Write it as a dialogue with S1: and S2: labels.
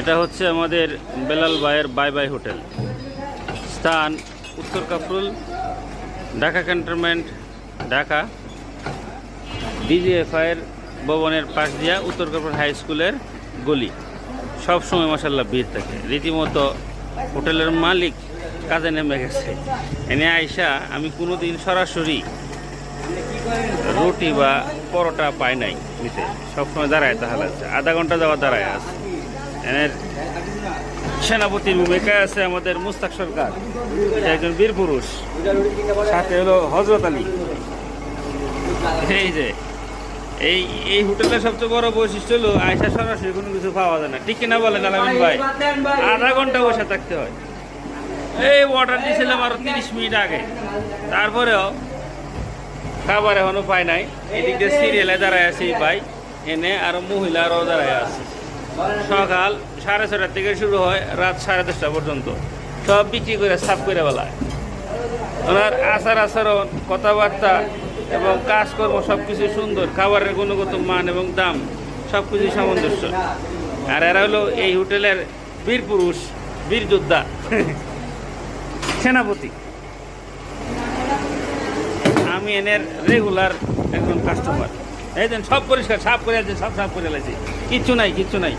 S1: এটা হচ্ছে আমাদের বেলাল ভাইয়ের বাই বাই হোটেল। স্থান উত্তর কাফরুল ঢাকা ক্যান্টনমেন্ট, ঢাকা। ডিজিএফআইয়ের ভবনের পাশ দিয়া উত্তর কাফরুল হাই স্কুলের গলি। সব সময় মাসাল্লাহ ভিড় থাকে। রীতিমতো হোটেলের মালিক কাজে নেমে গেছে। এনে আইসা আমি কোনোদিন সরাসরি রুটি বা পরোটা পাই নাই নিতে। সবসময় দাঁড়ায় তাহলে আধা ঘণ্টা যাওয়া দাঁড়ায় আছে। এনের সেনাপতির ভূমিকায় আছে আমাদের মুস্তাক সরকার একজন বীর পুরুষ। সাথে হলো হজরত আলী। এই যে, এই এই হোটেলের সবচেয়ে বড় বৈশিষ্ট্য হলো আয়সা সরাসরি কোনো কিছু পাওয়া যায় না। ঠিক কিনা বলেন আলামিন ভাই? আধা ঘণ্টা বসে থাকতে হয়। এই অর্ডার দিয়েছিলাম আরও তিরিশ মিনিট আগে। তারপরেও খাবার এখনও পাই নাই। এদিক দিয়ে সিরিয়ালে দাঁড়ায় আছে ভাই। এনে আরও মহিলারাও দাঁড়ায় আছে। সকাল সাড়ে ছটার থেকে শুরু হয়, রাত সাড়ে দশটা পর্যন্ত। সব বিক্রি করে, সাফ করে বেলায় ওনার আচার আচরণ, কথাবার্তা এবং কাজকর্ম সব কিছু সুন্দর। খাবারের গুণগত মান এবং দাম সব কিছু সামঞ্জস্য। আর এরা হলো এই হোটেলের বীর পুরুষ, বীর যোদ্ধা। সেনাপতি। আমি এনের রেগুলার একজন কাস্টমার এই দেন সব পরিষ্কার, সাফ করে আছে, সব সাফ করে লাগছে কিচ্ছু নাই কিচ্ছু নাই।